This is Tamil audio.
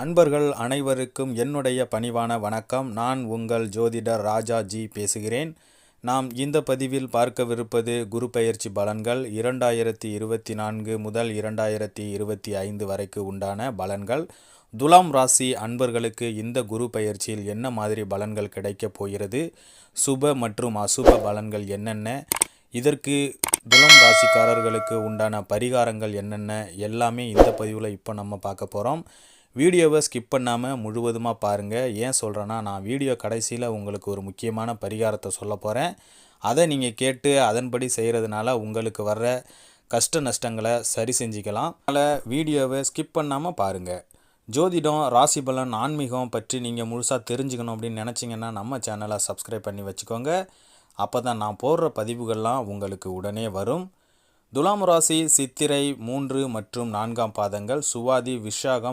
அன்பர்கள் அனைவருக்கும் என்னுடைய பணிவான வணக்கம். நான் உங்கள் ஜோதிடர் ராஜா ஜி பேசுகிறேன். நாம் இந்த பதிவில் பார்க்கவிருப்பது குரு பயிற்சி பலன்கள். இரண்டாயிரத்தி இருபத்தி நான்கு முதல் இரண்டாயிரத்தி இருபத்தி ஐந்து வரைக்கு உண்டான பலன்கள். துலாம் ராசி அன்பர்களுக்கு இந்த குரு பயிற்சியில் என்ன மாதிரி பலன்கள் கிடைக்கப் போகிறது? சுப மற்றும் அசுப பலன்கள் என்னென்ன? இதற்கு துலாம் ராசிக்காரர்களுக்கு உண்டான பரிகாரங்கள் என்னென்ன? எல்லாமே இந்த பதிவில் இப்போ நம்ம பார்க்க போகிறோம் வீடியோவை ஸ்கிப் பண்ணாமல் முழுவதுமாக பாருங்கள் ஏன் சொல்கிறேன்னா நான் வீடியோ கடைசியில் உங்களுக்கு ஒரு முக்கியமான பரிகாரத்தை சொல்ல போகிறேன் அதை நீங்கள் கேட்டு அதன்படி செய்கிறதுனால உங்களுக்கு வர்ற கஷ்ட நஷ்டங்களை சரி செஞ்சுக்கலாம். அதனால் வீடியோவை ஸ்கிப் பண்ணாமல் பாருங்கள் ஜோதிடம் ராசி பலன் ஆன்மீகம் பற்றி நீங்கள் முழுசாக தெரிஞ்சுக்கணும் அப்படின்னு நினச்சிங்கன்னா நம்ம சேனலை சப்ஸ்கிரைப் பண்ணி வச்சுக்கோங்க. அப்போ தான் நான் போடுற பதிவுகள்லாம் உங்களுக்கு உடனே வரும். துலாம் ராசி சித்திரை மூன்று மற்றும் நான்காம் பாதங்கள் சுவாதி விஷாகம்